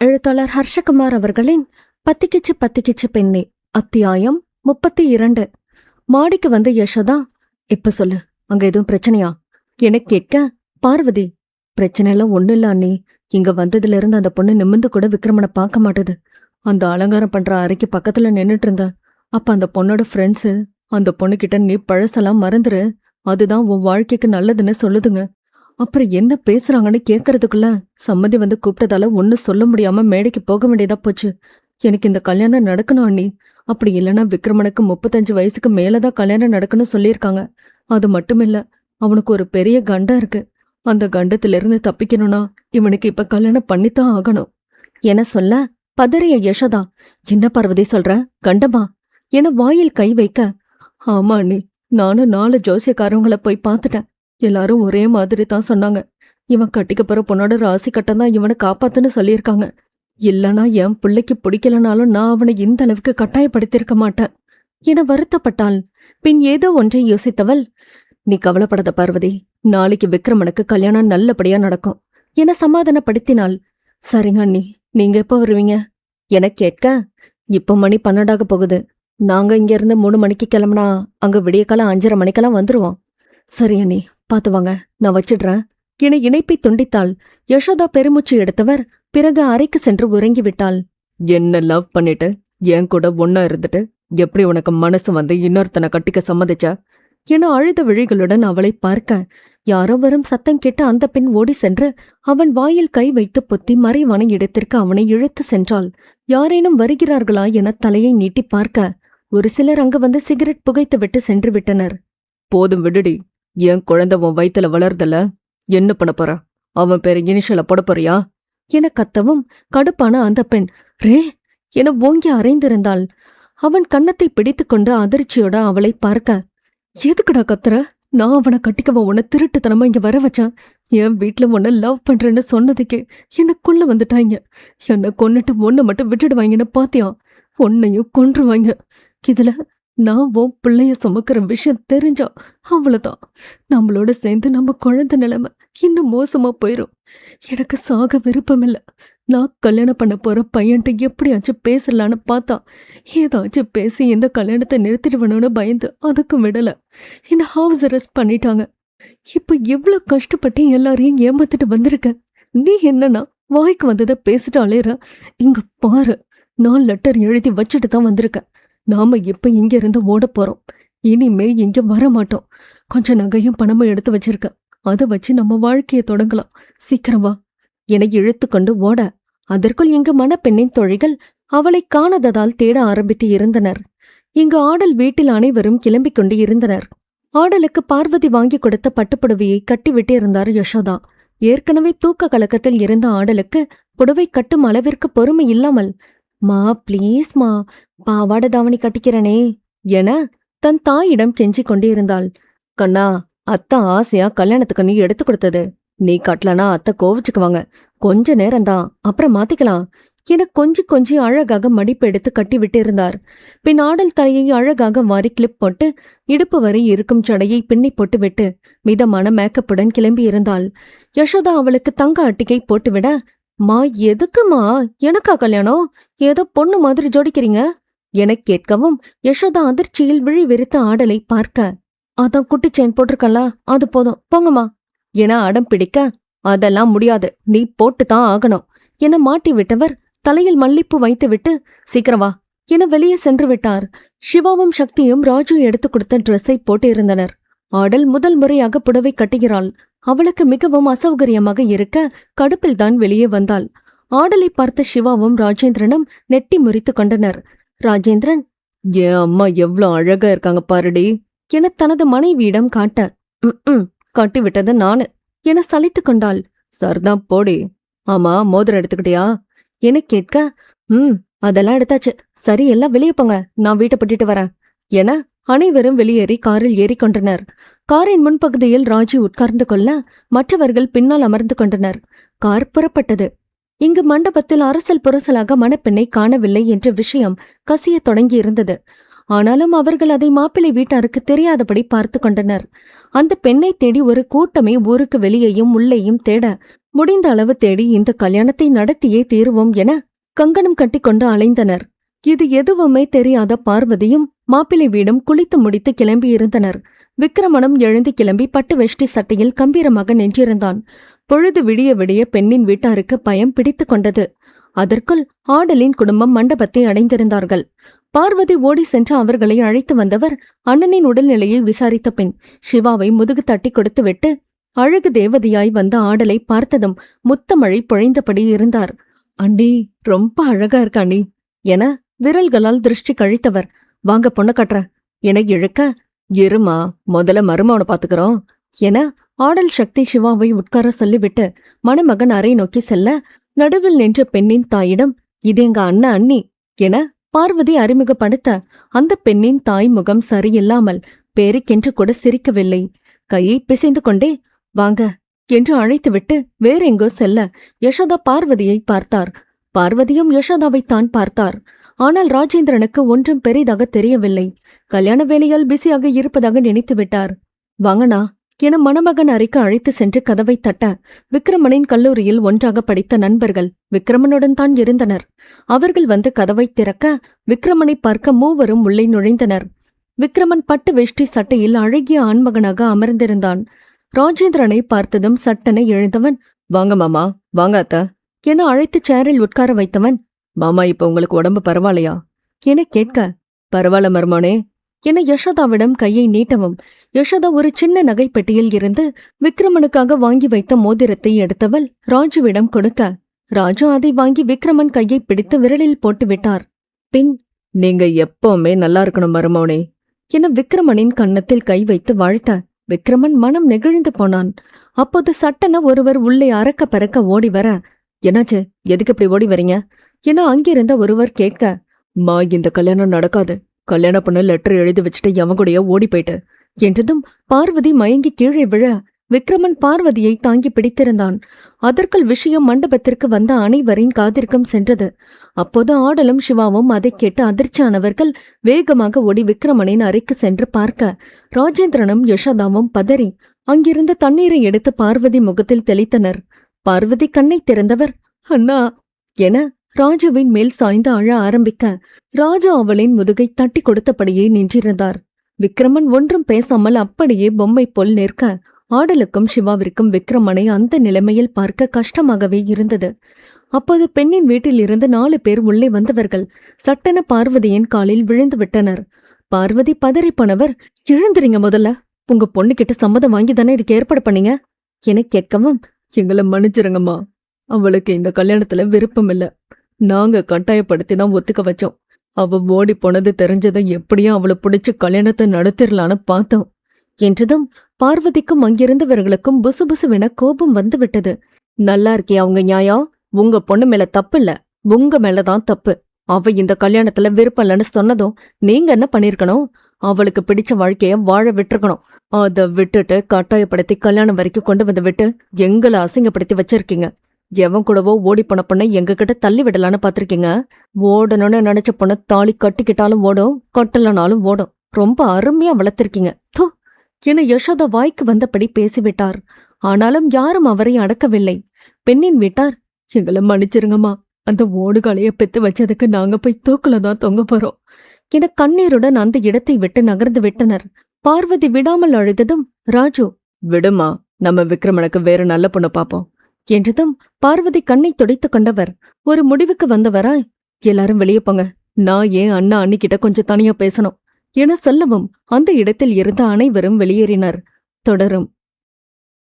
எழுத்தாளர் ஹர்ஷகுமார் அவர்களின் பத்திக்கிச்சு பத்திக்கிச்சு பெண்ணே அத்தியாயம் முப்பத்தி இரண்டு மாடிக்கு வந்த யசோதா இப்ப சொல்லு அங்க எதுவும் பிரச்சனையா? என கேட்க பார்வதி பிரச்சனை எல்லாம் ஒண்ணும் இல்ல அண்ணி. இங்க வந்ததுல இருந்து அந்த பொண்ணு நிமிந்து கூட விக்ரமனை பார்க்க மாட்டுது. அந்த அலங்காரம் பண்ற அறைக்கு பக்கத்துல நின்னுட்டு இருந்த. அப்ப அந்த பொண்ணோட ஃப்ரெண்ட்ஸு அந்த பொண்ணுகிட்ட நீ பழசெல்லாம் மறந்துரு. அதுதான் உன் வாழ்க்கைக்கு நல்லதுன்னு சொல்லுதுங்க. அப்புறம் என்ன பேசுறாங்கன்னு கேக்குறதுக்குள்ள சம்மதி வந்து கூப்பிட்டதால ஒன்னும் சொல்ல முடியாம மேடைக்கு போக வேண்டியதா போச்சு. எனக்கு இந்த கல்யாணம் நடக்கணும் அண்ணி. அப்படி இல்லைன்னா விக்ரமனுக்கு முப்பத்தஞ்சு வயசுக்கு மேலதான் கல்யாணம் நடக்கணும்னு சொல்லியிருக்காங்க. அது மட்டும் இல்ல அவனுக்கு ஒரு பெரிய கண்டம் இருக்கு. அந்த கண்டத்திலிருந்து தப்பிக்கணும்னா இவனுக்கு இப்ப கல்யாணம் பண்ணித்தான் ஆகணும். என சொல்ல? பதறிய யசோதா. என்ன பார்வதி சொல்ற? கண்டமா? என வாயில் கை வைக்க? ஆமா அண்ணி. நானும் நாலு ஜோசியக்காரவங்கள போய் பார்த்துட்டேன். எல்லாரும் ஒரே மாதிரி தான் சொன்னாங்க. இவன் கட்டிக்க போற பொண்ணோட ராசி கட்டம் தான் இவனை காப்பாத்துன்னு சொல்லியிருக்காங்க. இல்லனா என் பிள்ளைக்கு பிடிக்கலனாலும் நான் அவனை இந்த அளவுக்கு கட்டாயப்படுத்தியிருக்க மாட்டேன். என வருத்தப்பட்டாள். பின் ஏதோ ஒன்றை யோசித்தவள் நீ கவலைப்படாத பார்வதி நாளைக்கு விக்ரமனுக்கு கல்யாணம் நல்லபடியா நடக்கும் என சமாதானப்படுத்தினாள். சரிங்க அண்ணி நீங்க எப்போ வருவீங்க? என கேட்க இப்ப மணி பன்னெண்டாக போகுது. நாங்க இங்க இருந்து மூணு மணிக்கு கிளம்புனா அங்க விடியக்காலம் அஞ்சரை மணிக்கெல்லாம் வந்துருவோம். சரி அண்ணி பாத்து வாங்க நான் வச்சிடுறேன். என இணைப்பை துண்டித்தாள். யசோதா பெருமூச்சு எடுத்தவர் பிறகு அறைக்கு சென்று உறங்கிவிட்டாள். என்ன லவ் பண்ணிட்டு? என் கூட ஒன்னா இருந்துட்டு? எப்படி உனக்கு மனசு வந்து இன்னொருத்தனை கட்டிக்க சம்மதிச்சா? என அழுத விழிகளுடன் அவளை பார்க்க யாரோ வரும் சத்தம் கேட்டு அந்த பெண் ஓடி சென்று அவன் வாயில் கை வைத்து பொத்தி மறைவான இடத்திற்கு அவனை இழுத்து சென்றாள். யாரேனும் வருகிறார்களா என தலையை நீட்டி பார்க்க ஒரு சிலர் அங்கு வந்து சிகரெட் புகைத்து விட்டு சென்று விட்டனர். போதும் விடுடி. என் குழந்தை உன் வயித்துல வளர்தல? என்ன பண்ண போற? அவன் பேரு இனிஷியல போட போறியா? என கத்தவும் கடுப்பான அந்த பெண் ரே! என ஓங்கி அறைந்திருந்தாள். அவன் கன்னத்தை பிடித்துக்கொண்டு அதிர்ச்சியோட அவளை பார்க்க எதுக்குடா கத்துற? நான் அவனை கட்டிக்கவ? உன்னை திருட்டுத்தனமா இங்க வர வச்சேன். என் வீட்ல உன்னை லவ் பண்றேன்னு சொன்னதுக்கே எனக்குள்ள வந்துட்டாங்க. என்னை கொன்னுட்டு ஒன்னை மட்டும் விட்டுடுவாங்கன்னு பாத்தியா? உன்னையும் கொன்றுவாங்க. இதுல நான் உன் பிள்ளைய சுமக்கிற விஷயம் தெரிஞ்சா அவ்வளோதான் நம்மளோட சேர்ந்து நம்ம குழந்தை நிலைமை இன்னும் மோசமாக போயிடும் எனக்கு சாக விருப்பமில்ல நான் கல்யாணம் பண்ண போகிற பையன்ட்ட எப்படியாச்சும் பேசலான்னு பார்த்தா ஏதாச்சும் பேசி இந்த கல்யாணத்தை நிறுத்திடுவணும்னு பயந்து அதுக்கும் விடலை. என்னை ஹவுஸ் அரெஸ்ட் பண்ணிட்டாங்க. இப்போ எவ்வளோ கஷ்டப்பட்டு எல்லாரையும் ஏமாத்திட்டு வந்திருக்க? நீ என்னன்னா வாய்க்கு வந்ததை பேசிட்டு அலையிற. இங்கே பாரு நான் லெட்டர் எழுதி வச்சுட்டு தான் வந்திருக்கேன். நாம இப்ப இங்க இருந்து ஓட போறோம்? இனிமே இங்க வர மாட்டோம் கொஞ்சம் நகையும் பணமும் எடுத்து வச்சிருக்க. அதை வச்சு நம்ம வாழ்க்கைய தொடங்கலாம். சீக்கிரம் வா. என இழுத்து கொண்டு ஓட. அதற்குள் இங்கு மணப்பெண்ணின் தொழிகள் அவளை காணாததால் தேட ஆரம்பித்து இருந்தனர். இங்கு ஆடல் வீட்டில் அனைவரும் கிளம்பிக் கொண்டு இருந்தனர். ஆடலுக்கு பார்வதி வாங்கி கொடுத்த பட்டுப்புடவையை கட்டிவிட்டு இருந்தார் யசோதா. ஏற்கனவே தூக்க கலக்கத்தில் இருந்த ஆடலுக்கு புடவை கட்டும் அளவிற்கு பொறுமை இல்லாமல் மா ப்ளீஸ் மா. பாவாடை தாவணி கட்டிக்கிறனே. என தன் தாயிடம் கெஞ்சிக் கொண்டிருந்தாள். கண்ணா அத்தை ஆசையா கல்யாணத்துக்கு நீ எடுத்து கொடுத்தது. நீ கட்டலனா அத்தை கோவிச்சுக்குவாங்க. கொஞ்ச நேரம்தான் அப்புறம் மாத்திக்கலாம். என கொஞ்சி கொஞ்சி அழகாக மடிப்பு எடுத்து கட்டி விட்டிருந்தார். பின் ஆடல் தலையை அழகாக வாரி கிளிப் போட்டு இடுப்பு வரை இருக்கும் சடையை பின்னி போட்டுவிட்டு மிதமான மேக்கப்புடன் கிளம்பி இருந்தாள். யசோதா அவளுக்கு தங்க அட்டிகை போட்டுவிட மா எதுக்குமா? எனக்கா கல்யாணம்? ஏதோ பொண்ணு மாதிரி ஜோடிக்கிறீங்க. எனக் கேட்கவும் யசோதா அதிர்ச்சியில் விழி வெறித்த ஆடலை பார்க்க. அதான் குட்டி செயின் போட்டிருக்கல அது போதும். போங்கம்மா. என அடம் பிடிக்க அதெல்லாம் முடியாது. நீ போட்டுதான் ஆகணும். என மாட்டி விட்டவர் தலையில் மல்லிப்பூ வைத்துவிட்டு சீக்கிரம் வா. என வெளியே சென்று விட்டார். சிவாவும் சக்தியும் ராஜு எடுத்துக் கொடுத்த ட்ரெஸ்ஸை போட்டு இருந்தனர் ஆடல் முதல் முறையாக புடவை கட்டுகிறாள். அவளுக்கு மிகவும் அசௌகரியமாக இருக்க கடுப்பில் தான் வெளியே வந்தாள். ஆடலை பார்த்த சிவாவும் ராஜேந்திரனும் நெட்டி முறித்துக் கொண்டனர். ராஜேந்திரன் என் அம்மா எவ்ளோ அழகா இருக்காங்க பாருடி என தனது மனைவியிடம் காட்ட ம் காட்டி விட்டது நானு என சலித்து கொண்டாள். சர்தான் போடி ஆமா மோதிரம் எடுத்துக்கிட்டியா? என கேட்க ம் அதெல்லாம் எடுத்தாச்சு. சரி எல்லாம் வெளியே போங்க நான் வீட்டை பட்டிட்டு வரேன் என அனைவரும் வெளியேறி காரில் ஏறிக்கொண்டனர் காரின் முன்பகுதியில் ராஜு உட்கார்ந்து கொள்ள மற்றவர்கள் பின்னால் அமர்ந்து கொண்டனர். கார் புறப்பட்டது. இங்கு மண்டபத்தில் அரசல் புரசலாக மணப்பெண்ணை காணவில்லை என்ற விஷயம் கசியத் தொடங்கியிருந்தது. ஆனாலும் அவர்கள் அதை மாப்பிள்ளை வீட்டாருக்கு தெரியாதபடி பார்த்து கொண்டனர். அந்த பெண்ணை தேடி ஒரு கூட்டமே ஊருக்கு வெளியேயும் உள்ளேயும் தேட முடிந்த அளவு தேடி இந்த கல்யாணத்தை நடத்தியே தீருவோம் என கங்கணம் கட்டிக்கொண்டு அலைந்தனர். இது எதுவுமே தெரியாத பார்வதியும் மாப்பிள்ளை வீடும் குளித்து முடித்து கிளம்பியிருந்தனர். விக்கிரமணம் எழுந்து கிளம்பி பட்டு வெஷ்டி சட்டையில் கம்பீரமாக நின்றிருந்தான். பொழுது விடிய விடிய பெண்ணின் வீட்டாருக்கு பயம் பிடித்துக் கொண்டது. அதற்குள் ஆடலின் குடும்பம் மண்டபத்தை அடைந்திருந்தார்கள். பார்வதி ஓடி சென்று அவர்களை அழைத்து வந்தவர் அண்ணனின் உடல்நிலையை விசாரித்த பின் சிவாவை முதுகு தட்டி கொடுத்துவிட்டு அழகு தேவதையாய் வந்த ஆடலை பார்த்ததும் முத்தமழை பொழிந்தபடி இருந்தார். அண்டி ரொம்ப அழகா இருக்க அண்ணி என விரல்களால் திருஷ்டி கழித்தவர். வாங்க பொண்ணு கட்டுற என இழுக்க இருமா முதல்ல மருமவனை பாத்துக்கிறோம். என ஆடல் சக்தி சிவாவை உட்கார சொல்லிவிட்டு மணமகன் அறை நோக்கி செல்ல நடுவில் நின்ற பெண்ணின் தாயிடம் இது எங்க அண்ணா அண்ணி? என பார்வதி அறிமுகப்படுத்த அந்த பெண்ணின் தாய் முகம் சரியில்லாமல் பேருக்கென்று கூட சிரிக்கவில்லை. கையை பிசைந்து கொண்டே வாங்க என்று அழைத்துவிட்டு வேறெங்கோ செல்ல யசோதா பார்வதியை பார்த்தார். பார்வதியும் யசோதாவைத்தான் பார்த்தார். ஆனால் ராஜேந்திரனுக்கு ஒன்றும் பெரிதாக தெரியவில்லை. கல்யாண வேலையால் பிஸியாக இருப்பதாக நினைத்து விட்டார் வாங்கண்ணா என மணமகன் அறைக்கு அழைத்து சென்று கதவை தட்ட விக்ரமனின் கல்லூரியில் ஒன்றாக படித்த நண்பர்கள் விக்ரமனுடன் தான் இருந்தனர். அவர்கள் வந்து கதவை திறக்க விக்ரமனை பார்க்க மூவரும் உள்ளே நுழைந்தனர். விக்ரமன் பட்டு வெஷ்டி சட்டையில் அழகிய ஆண்மகனாக அமர்ந்திருந்தான். ராஜேந்திரனை பார்த்ததும் சட்டனை எழுந்தவன் வாங்க மாமா வாங்க அத்தா. என அழைத்து சேரில் உட்கார வைத்தவன் மாமா இப்ப உங்களுக்கு உடம்பு பரவாயில்லையா? என கேட்க பரவாயில்ல மருமோனே என யசோதாவிடம் கையை நீட்டவும் யசோதா ஒரு சின்ன நகைப்பெட்டியில் இருந்து விக்ரமனுக்காக வாங்கி வைத்த மோதிரத்தை எடுத்தவள் ராஜுவிடம் கொடுக்க ராஜு அதை வாங்கி விக்ரமன் கையை பிடித்து விரலில் போட்டு விட்டார். பின் நீங்க எப்பவுமே நல்லா இருக்கணும் மருமோனே என விக்ரமனின் கன்னத்தில் கை வைத்து வாழ்த்த விக்ரமன் மனம் நெகிழ்ந்து போனான். அப்போது சட்டென ஒருவர் உள்ளே அறக்க பறக்க ஓடி வர என்னாச்சு? எதுக்கு இப்படி ஓடி வரீங்க ஏன்னா அங்கிருந்த ஒருவர் கேட்க மா இந்த கல்யாணம் நடக்காது. கல்யாணம் பொண்ணு லெட்டர் எழுதி வச்சுட்டு எவன் கூடயோ ஓடி போயிட்டு. என்றதும் பார்வதி மயங்கி கீழே விழ விக்ரமன் பார்வதியை தாங்கி பிடித்திருந்தான். அதற்குள் விஷயம் மண்டபத்திற்கு வந்த அனைவரின் காதிற்கும் சென்றது. அப்போது ஆடலும் சிவாவும் அதைக் கேட்டு அதிர்ச்சியானவர்கள் வேகமாக ஓடி விக்ரமனின் அறைக்கு சென்று பார்க்க ராஜேந்திரனும் யசோதாவும் பதறி அங்கிருந்து தண்ணீரை எடுத்து பார்வதி முகத்தில் தெளித்தனர். பார்வதி கண்ணை திறந்தவர். அண்ணா என ராஜுவின் மேல் சாய்ந்து அழ ஆரம்பிக்க ராஜு அவளின் முதுகை தட்டி கொடுத்தபடியே நின்றிருந்தார். விக்ரமன் ஒன்றும் பேசாமல் அப்படியே பொம்மை போல் நிற்க ஆடலுக்கும் சிவாவிற்கும் விக்ரமனை அந்த நிலைமையில் பார்க்க கஷ்டமாகவே இருந்தது. அப்போது பெண்ணின் வீட்டிலிருந்து நாலு பேர் உள்ளே வந்தவர்கள் சட்டென பார்வதியின் காலில் விழுந்து விட்டனர். பார்வதி பதறிப் போனவர் எழுந்துறீங்க முதல்ல. உங்க பொண்ணுகிட்ட சம்மதம் வாங்கி தானே இதுக்கு ஏற்பாடு பண்ணீங்க? என கேட்கவும் எங்களை மன்னிச்சிருங்கம்மா. அவளுக்கு இந்த கல்யாணத்துல விருப்பம் இல்ல. நாங்க கட்டாயப்படுத்தி தான் ஒத்துக்க வச்சோம். அவ ஓடி போனது தெரிஞ்சதை எப்படியும் அவளை பிடிச்சு கல்யாணத்தை நடத்திடலான்னு பார்த்தோம். என்றதும் பார்வதிக்கும் அங்கிருந்தவர்களுக்கும் புசுபுசுவென கோபம் வந்துவிட்டது. நல்லா இருக்கே அவங்க நியாயம் உங்க பொண்ணு மேல தப்பு இல்ல. உங்க மேலதான் தப்பு. அவ இந்த கல்யாணத்துல விருப்பம் இல்லைன்னு சொன்னதும் நீங்க என்ன பண்ணிருக்கணும்? அவளுக்கு பிடிச்ச வாழ்க்கைய வாழ விட்டுருக்கணும். அத விட்டுட்டு கட்டாயப்படுத்தி கல்யாணம் வரைக்கும் கொண்டு வந்து விட்டு எங்களை அசிங்கப்படுத்தி வச்சிருக்கீங்க. எவன் கூடவோ ஓடி போன பொண்ணை எங்க கிட்ட தள்ளி விடலான்னு பாத்திருக்கீங்க ஓடணும்னு நினைச்ச பொண்ணு தாலி கட்டிக்கிட்டாலும் ஓடும் கட்டலனாலும் ஓடும். ரொம்ப அருமையா வளர்த்திருக்கீங்க. தூ என யசோதா வாய்க்கு வந்தபடி பேசிவிட்டார். ஆனாலும் யாரும் அவரை அடக்கவில்லை. பெண்ணின் வீட்டார் எங்களை மன்னிச்சிருங்கம்மா. அந்த ஓடுகாலைய பெத்து வச்சதுக்கு நாங்க போய் தூக்குல தான் தொங்க போறோம். என கண்ணீருடன் அந்த இடத்தை விட்டு நகர்ந்து விட்டனர். பார்வதி விடாமல் அழுததும் ராஜு. விடுமா நம்ம விக்ரமனுக்கு வேற நல்ல பொண்ணு பாப்போம். என்றதும் பார்வதி கண்ணை துடைத்துக் கொண்டவர். ஒரு முடிவுக்கு வந்தவராய் எல்லாரும் வெளியே போங்க. நான் ஏன் அண்ணா அண்ணிக்கிட்ட கொஞ்சம் தனியா பேசணும்? என சொல்லவும் அந்த இடத்தில் இருந்த அனைவரும் வெளியேறினர். தொடரும்.